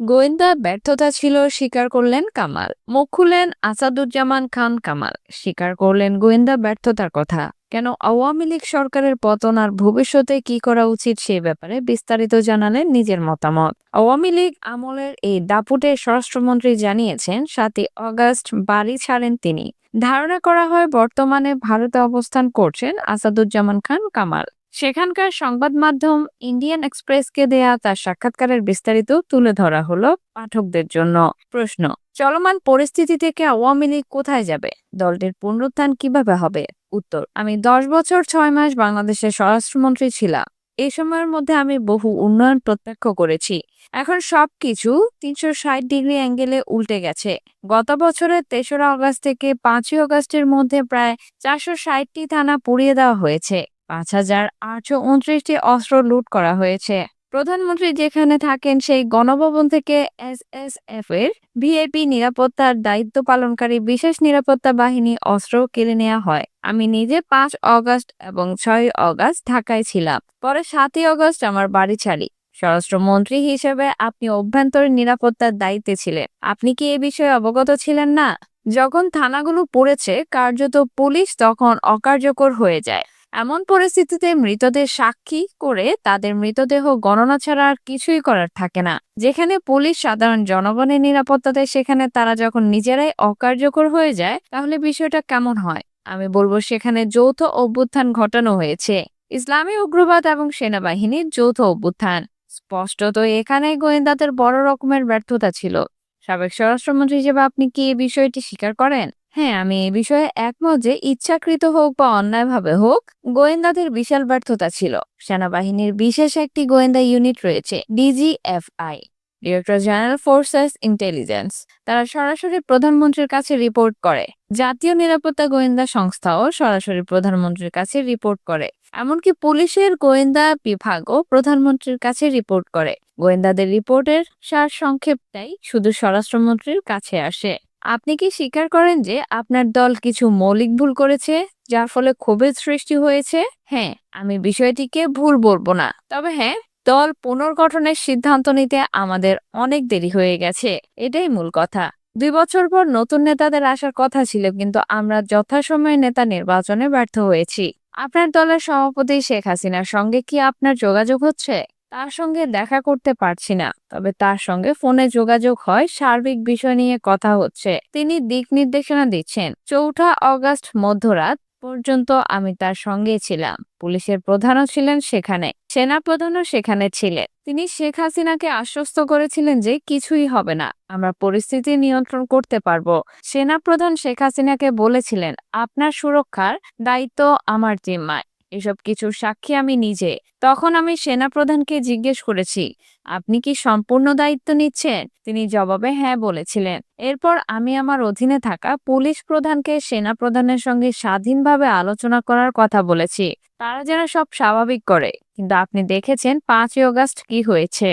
গোয়েন্দা ব্যর্থতা ছিল স্বীকার করলেন কামাল। মুখ খুললেন আসাদুজ্জামান খান কামাল। স্বীকার করলেন গোয়েন্দা ব্যর্থতার কথা। কেন আওয়ামী লীগ সরকারের পতন আর ভবিষ্যতে কি করা উচিত সে ব্যাপারে বিস্তারিত জানালেন নিজের মতামত। আওয়ামী লীগ আমলের এই দাপুটে স্বরাষ্ট্রমন্ত্রী জানিয়েছেন, সাতই অগস্ট বাড়ি ছাড়েন তিনি। ধারণা করা হয় বর্তমানে ভারতে অবস্থান করছেন আসাদুজ্জামান খান কামাল। সেখানকার সংবাদ মাধ্যম ইন্ডিয়ান এক্সপ্রেসকে দেয়া তার সাক্ষাৎকারের বিস্তারিত তুলে ধরা হলো পাঠকদের জন্য। প্রশ্ন, চলমান পরিস্থিতি থেকে আওয়ামী লীগ কোথায় যাবে? দলটির পুনরুত্থান কীভাবে হবে? উত্তর, আমি দশ বছর ছয় মাস বাংলাদেশের স্বরাষ্ট্রমন্ত্রী ছিলাম। এই সময়ের মধ্যে আমি বহু উন্নয়ন প্রত্যক্ষ করেছি। এখন সবকিছু তিনশো ষাট ডিগ্রি অ্যাঙ্গেলে উল্টে গেছে। গত বছরের তেসরা আগস্ট থেকে পাঁচই আগস্টের মধ্যে প্রায় চারশো ষাটটি থানা পুড়িয়ে দেওয়া হয়েছে। পাঁচ হাজার আটশো উনত্রিশটি অস্ত্র লুট করা হয়েছে। প্রধানমন্ত্রী যেখানে থাকেন সেই গণভবন থেকে এস এস এফ এর ভিআইপি নিরাপত্তার দায়িত্ব পালনকারী বিশেষ নিরাপত্তা বাহিনী অস্ত্র কেড়ে নেওয়া হয়। আমি নিজে পাঁচ অগস্ট এবং ছয় অগস্ট ঢাকায় ছিলাম। পরে সাতই অগস্ট আমার বাড়ি ছাড়ি। স্বরাষ্ট্রমন্ত্রী হিসেবে আপনি অভ্যন্তরীণ নিরাপত্তার দায়িত্বে ছিলেন। আপনি কি এ বিষয়ে অবগত ছিলেন না? যখন থানাগুলো পড়েছে, কার্যত পুলিশ তখন অকার্যকর হয়ে যায়। এমন পরিস্থিতিতে মৃতদের সাক্ষী করে তাদের মৃতদেহ গণনা ছাড়া আর কিছুই করার থাকে না। যেখানে পুলিশ সাধারণ জনগণের নিরাপত্তা দেয় সেখানে তারা যখন নিজেরাই অকার্যকর হয়ে যায়, তাহলে বিষয়টা কেমন হয়? আমি বলব সেখানে যৌথ অভ্যুত্থান ঘটানো হয়েছে। ইসলামী উগ্রবাদ এবং সেনাবাহিনীর যৌথ অভ্যুত্থান। স্পষ্টত এখানেই গোয়েন্দাদের বড় রকমের ব্যর্থতা ছিল। সাবেক স্বরাষ্ট্রমন্ত্রী হিসেবে আপনি কি এই বিষয়টি স্বীকার করেন? হ্যাঁ আমি এ বিষয়ে একমত যে ইচ্ছাকৃত হোক বা অন্যায়ভাবে হোক, গোয়েন্দাদের বিশাল ব্যর্থতা ছিল। সেনাবাহিনীর বিশেষ একটি গোয়েন্দা ইউনিট রয়েছে, DGFI. Director general forces intelligence তারা সরাসরি প্রধানমন্ত্রীর কাছে রিপোর্ট করে। জাতীয় নিরাপত্তা গোয়েন্দা সংস্থাও সরাসরি প্রধানমন্ত্রীর কাছে রিপোর্ট করে। এমনকি পুলিশের গোয়েন্দা বিভাগও প্রধানমন্ত্রীর কাছে রিপোর্ট করে। গোয়েন্দাদের রিপোর্টের সার সংক্ষেপটাই শুধু স্বরাষ্ট্রমন্ত্রীর কাছে আসে। আপনি কি স্বীকার করেন যে আপনার দল কিছু মৌলিক ভুল করেছে, যার ফলে ক্ষোভের সৃষ্টি হয়েছে? হ্যাঁ আমি বিষয়টিকে ভুল বলব না। তবে হ্যাঁ দল পুনর্গঠনের সিদ্ধান্ত নিতে আমাদের অনেক দেরি হয়ে গেছে। এটাই মূল কথা। দুই বছর পর নতুন নেতাদের আসার কথা ছিল, কিন্তু আমরা যথাসময়ে নেতা নির্বাচনে ব্যর্থ হয়েছি। আপনার দলের সভাপতি শেখ হাসিনার সঙ্গে কি আপনার যোগাযোগ হচ্ছে? তার সঙ্গে দেখা করতে পারছি না। তবে তার সঙ্গে ফোনে যোগাযোগ হয়, সার্বিক বিষয় নিয়ে কথা হচ্ছে। তিনি দিক নির্দেশনা দিচ্ছেন। চৌঠা অগাস্ট মধ্যরাত পর্যন্ত আমি তার সঙ্গে ছিলাম। পুলিশের প্রধানও ছিলেন সেখানে সেনা প্রধানও সেখানে ছিলেন। তিনি শেখ হাসিনাকে আশ্বস্ত করেছিলেন যে কিছুই হবে না। আমরা পরিস্থিতি নিয়ন্ত্রণ করতে পারব। সেনা প্রধান শেখ হাসিনাকে বলেছিলেন, আপনার সুরক্ষার দায়িত্ব আমার জিম্মায়। এসব কিছুর সাক্ষী আমি নিজে। তখন আমি সেনাপ্রধানকে জিজ্ঞেস করেছি, আপনি কি সম্পূর্ণ দায়িত্ব নিচ্ছেন? তিনি জবাবে হ্যাঁ বলেছিলেন। এরপর আমি আমার অধীনে থাকা পুলিশ প্রধানকে সেনা প্রধানের সঙ্গে স্বাধীনভাবে আলোচনা করার কথা বলেছি। তারা যেন সব স্বাভাবিক করে। কিন্তু আপনি দেখেছেন, পাঁচই অগাস্ট কি হয়েছে।